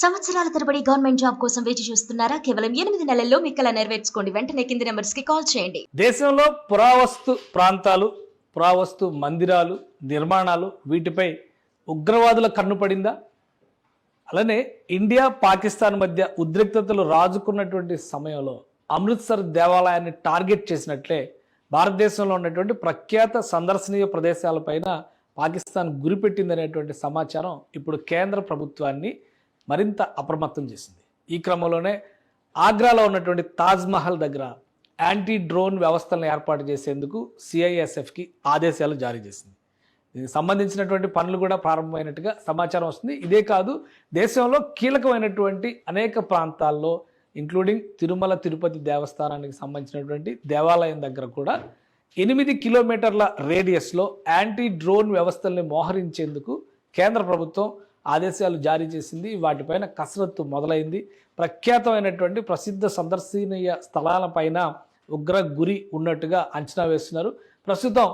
సంవత్సరాల తరబడి government job కోసం వేచి చూస్తున్నారా? కేవలం ఎనిమిది నెలల్లో మీ నెరవేర్చుకోండి. వెంటనే కింది నెంబర్స్కి కాల్ చేయండి. దేశంలో పురావస్తు ప్రాంతాలు పురావస్తు మందిరాలు నిర్మాణాలు వీటిపై ఉగ్రవాదుల కన్ను పడిందా? అలానే ఇండియా పాకిస్తాన్ మధ్య ఉద్రిక్తతలు రాజుకున్నటువంటి సమయంలో అమృత్సర్ దేవాలయాన్ని టార్గెట్ చేసినట్లే భారతదేశంలో ఉన్నటువంటి ప్రఖ్యాత సందర్శనీయ ప్రదేశాలపైన పాకిస్తాన్ గురిపెట్టిందనేటువంటి సమాచారం ఇప్పుడు కేంద్ర ప్రభుత్వాన్ని మరింత అప్రమత్తం చేసింది. ఈ క్రమంలోనే ఆగ్రాలో ఉన్నటువంటి తాజ్మహల్ దగ్గర యాంటీ డ్రోన్ వ్యవస్థలను ఏర్పాటు చేసేందుకు సిఐఎస్ఎఫ్కి ఆదేశాలు జారీ చేసింది. దీనికి సంబంధించినటువంటి పనులు కూడా ప్రారంభమైనట్టుగా సమాచారం వస్తుంది. ఇదే కాదు దేశంలో కీలకమైనటువంటి అనేక ప్రాంతాల్లో ఇంక్లూడింగ్ తిరుమల తిరుపతి దేవస్థానానికి సంబంధించినటువంటి దేవాలయం దగ్గర కూడా ఎనిమిది కిలోమీటర్ల రేడియస్లో యాంటీ డ్రోన్ వ్యవస్థల్ని మోహరించేందుకు కేంద్ర ప్రభుత్వం ఆదేశాలు జారీ చేసింది. వాటిపైన కసరత్తు మొదలైంది. ప్రఖ్యాతమైనటువంటి ప్రసిద్ధ సందర్శనీయ స్థలాలపైన ఉగ్ర గురి ఉన్నట్టుగా అంచనా వేస్తున్నారు. ప్రస్తుతం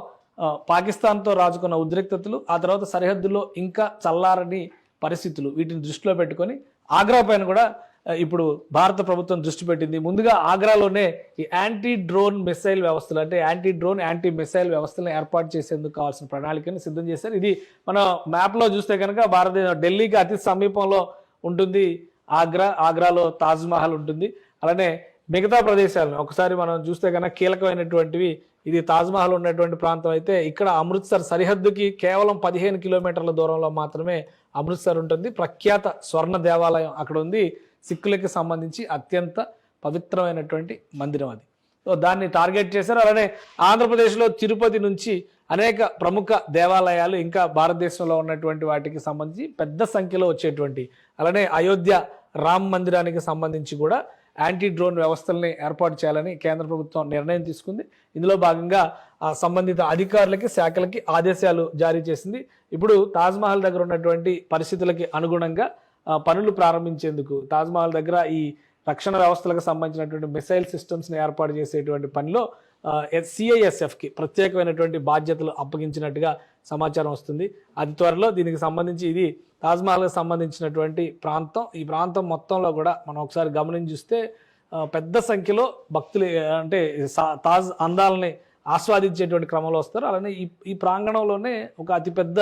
పాకిస్తాన్తో రాజుకున్న ఉద్రిక్తతలు ఆ తర్వాత సరిహద్దులో ఇంకా చల్లారని పరిస్థితులు వీటిని దృష్టిలో పెట్టుకొని ఆగ్రా పైన కూడా ఇప్పుడు భారత ప్రభుత్వం దృష్టి పెట్టింది. ముందుగా ఆగ్రాలోనే ఈ యాంటీ డ్రోన్ మిసైల్ వ్యవస్థలు అంటే యాంటీ డ్రోన్ యాంటీ మిసైల్ వ్యవస్థలను ఏర్పాటు చేసేందుకు కావాల్సిన ప్రణాళికను సిద్ధం చేశారు. ఇది మన మ్యాప్లో చూస్తే కనుక భారతదేశం ఢిల్లీకి అతి సమీపంలో ఉంటుంది. ఆగ్రా ఆగ్రాలో తాజ్మహల్ ఉంటుంది. అలానే మిగతా ప్రదేశాలను ఒకసారి మనం చూస్తే కనుక కీలకమైనటువంటివి ఇది తాజ్మహల్ ఉన్నటువంటి ప్రాంతం అయితే ఇక్కడ అమృత్సర్ సరిహద్దుకి కేవలం పదిహేను కిలోమీటర్ల దూరంలో మాత్రమే అమృత్సర్ ఉంటుంది. ప్రఖ్యాత స్వర్ణ దేవాలయం అక్కడ ఉంది. సిక్కులకి సంబంధించి అత్యంత పవిత్రమైనటువంటి మందిరం అది. సో దాన్ని టార్గెట్ చేశారు. అలానే ఆంధ్రప్రదేశ్లో తిరుపతి నుంచి అనేక ప్రముఖ దేవాలయాలు ఇంకా భారతదేశంలో ఉన్నటువంటి వాటికి సంబంధించి పెద్ద సంఖ్యలో వచ్చేటువంటి అలానే అయోధ్య రామ్ మందిరానికి సంబంధించి కూడా యాంటీ డ్రోన్ వ్యవస్థల్ని ఏర్పాటు చేయాలని కేంద్ర ప్రభుత్వం నిర్ణయం తీసుకుంది. ఇందులో భాగంగా ఆ సంబంధిత అధికారులకి శాఖలకి ఆదేశాలు జారీ చేసింది. ఇప్పుడు తాజ్మహల్ దగ్గర ఉన్నటువంటి పరిస్థితులకి అనుగుణంగా పనులు ప్రారంభించేందుకు తాజ్మహల్ దగ్గర ఈ రక్షణ వ్యవస్థలకు సంబంధించినటువంటి మిసైల్ సిస్టమ్స్ని ఏర్పాటు చేసేటువంటి పనిలో సిఐఎస్ఎఫ్కి ప్రత్యేకమైనటువంటి బాధ్యతలు అప్పగించినట్టుగా సమాచారం వస్తుంది. అతి త్వరలో దీనికి సంబంధించి ఇది తాజ్మహల్కి సంబంధించినటువంటి ప్రాంతం. ఈ ప్రాంతం మొత్తంలో కూడా మనం ఒకసారి గమనించి చూస్తే పెద్ద సంఖ్యలో భక్తులు అంటే తాజ్ అందాలని ఆస్వాదించేటువంటి క్రమంలో వస్తారు. అలానే ఈ ఈ ప్రాంగణంలోనే ఒక అతిపెద్ద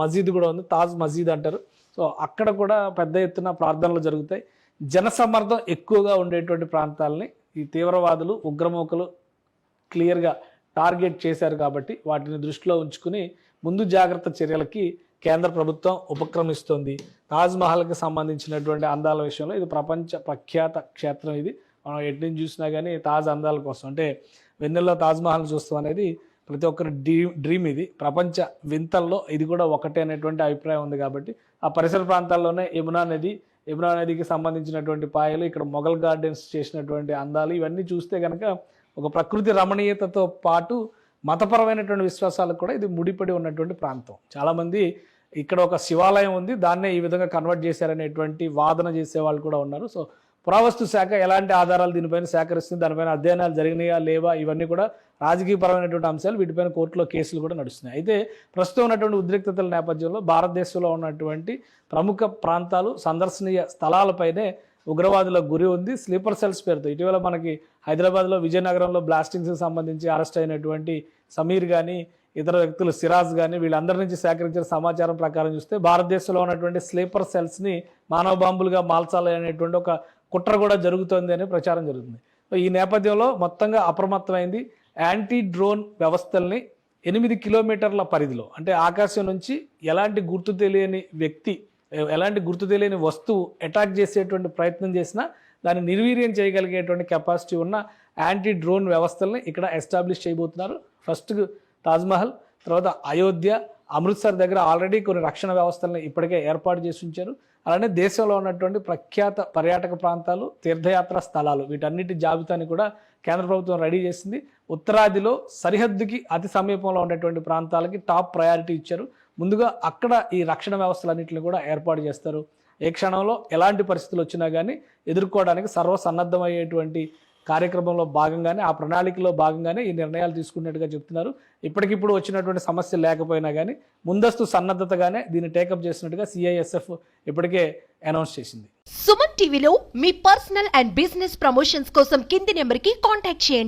మసీద్ కూడా ఉంది తాజ్ మసీద్ అంటారు. సో అక్కడ కూడా పెద్ద ఎత్తున ప్రార్థనలు జరుగుతాయి. జనసమ్మర్దం ఎక్కువగా ఉండేటువంటి ప్రాంతాలని ఈ తీవ్రవాదులు ఉగ్రమూకలు క్లియర్గా టార్గెట్ చేశారు కాబట్టి వాటిని దృష్టిలో ఉంచుకుని ముందు జాగ్రత్త చర్యలకి కేంద్ర ప్రభుత్వం ఉపక్రమిస్తోంది. తాజ్మహల్కి సంబంధించినటువంటి అందాల విషయంలో ఇది ప్రపంచ ప్రఖ్యాత క్షేత్రం ఇది. మనం ఎటు నుంచి చూసినా కానీ తాజ్ అందాల కోసం అంటే వెన్నెల్లో తాజ్ మహల్ చూస్తాం అనేది ప్రతి ఒక్కరి డ్రీమ్ డ్రీమ్ ఇది. ప్రపంచ వింతల్లో ఇది కూడా ఒకటే అనేటువంటి అభిప్రాయం ఉంది కాబట్టి ఆ పరిసర ప్రాంతాల్లోనే యమునా నది యమునా నదికి సంబంధించినటువంటి పాయలు ఇక్కడ మొఘల్ గార్డెన్స్ చేసినటువంటి అందాలు ఇవన్నీ చూస్తే కనుక ఒక ప్రకృతి రమణీయతతో పాటు మతపరమైనటువంటి విశ్వాసాలకు కూడా ఇది ముడిపడి ఉన్నటువంటి ప్రాంతం. చాలామంది ఇక్కడ ఒక శివాలయం ఉంది దాన్నే ఈ విధంగా కన్వర్ట్ చేశారనేటువంటి వాదన చేసే వాళ్ళు కూడా ఉన్నారు. సో పురావస్తు శాఖ ఎలాంటి ఆధారాలు దీనిపైన సేకరిస్తుంది దానిపైన అధ్యయనాలు జరిగినాయా లేవా ఇవన్నీ కూడా రాజకీయపరమైనటువంటి అంశాలు వీటిపైన కోర్టులో కేసులు కూడా నడుస్తున్నాయి. అయితే ప్రస్తుతం ఉన్నటువంటి ఉద్రిక్తతల నేపథ్యంలో భారతదేశంలో ఉన్నటువంటి ప్రముఖ ప్రాంతాలు సందర్శనీయ స్థలాలపైనే ఉగ్రవాదుల గురి ఉంది. స్లీపర్ సెల్స్ పేరుతో ఇటీవల మనకి హైదరాబాద్లో విజయనగరంలో బ్లాస్టింగ్స్కి సంబంధించి అరెస్ట్ అయినటువంటి సమీర్ కానీ ఇతర వ్యక్తులు సిరాజ్ కానీ వీళ్ళందరి నుంచి సేకరించిన సమాచారం ప్రకారం చూస్తే భారతదేశంలో ఉన్నటువంటి స్లీపర్ సెల్స్ని మానవ బాంబులుగా మార్చాలనేటువంటి ఒక కుట్ర కూడా జరుగుతోంది అనే ప్రచారం జరుగుతుంది. సో ఈ నేపథ్యంలో మొత్తంగా అప్రమత్తమైంది. యాంటీ డ్రోన్ వ్యవస్థల్ని ఎనిమిది కిలోమీటర్ల పరిధిలో అంటే ఆకాశం నుంచి ఎలాంటి గుర్తు తెలియని వ్యక్తి ఎలాంటి గుర్తు తెలియని వస్తువు అటాక్ చేసేటువంటి ప్రయత్నం చేసినా దాన్ని నిర్వీర్యం చేయగలిగేటువంటి కెపాసిటీ ఉన్న యాంటీ డ్రోన్ వ్యవస్థల్ని ఇక్కడ ఎస్టాబ్లిష్ చేయబోతున్నారు. ఫస్ట్ తాజ్మహల్ తర్వాత అయోధ్య అమృత్సర్ దగ్గర ఆల్రెడీ కొన్ని రక్షణ వ్యవస్థలను ఇప్పటికే ఏర్పాటు చేసి ఉంచారు. అలానే దేశంలో ఉన్నటువంటి ప్రఖ్యాత పర్యాటక ప్రాంతాలు తీర్థయాత్ర స్థలాలు వీటన్నిటి జాబితాని కూడా కేంద్ర ప్రభుత్వం రెడీ చేసింది. ఉత్తరాదిలో సరిహద్దుకి అతి సమీపంలో ఉన్నటువంటి ప్రాంతాలకి టాప్ ప్రయారిటీ ఇచ్చారు. ముందుగా అక్కడ ఈ రక్షణ వ్యవస్థలన్నింటిని కూడా ఏర్పాటు చేస్తారు. ఏ క్షణంలో ఎలాంటి పరిస్థితులు వచ్చినా కానీ ఎదుర్కోవడానికి సర్వసన్నద్ధమయ్యేటువంటి కార్యక్రమంలో భాగంగానే ఆ ప్రణాళికలో భాగంగానే ఈ నిర్ణయాలు తీసుకున్నట్టుగా చెప్తున్నారు. ఇప్పటికిప్పుడు వచ్చినటువంటి సమస్య లేకపోయినా కానీ ముందస్తు సన్నద్ధతగానే దీన్ని టేకప్ చేసినట్టుగా సిఐఎస్ఎఫ్ ఇప్పటికే అనౌన్స్ చేసింది. సుమన్ టీవీలో మీ పర్సనల్ అండ్ బిజినెస్ ప్రమోషన్స్ కోసం కింది నెంబర్కి కాంటాక్ట్ చేయండి.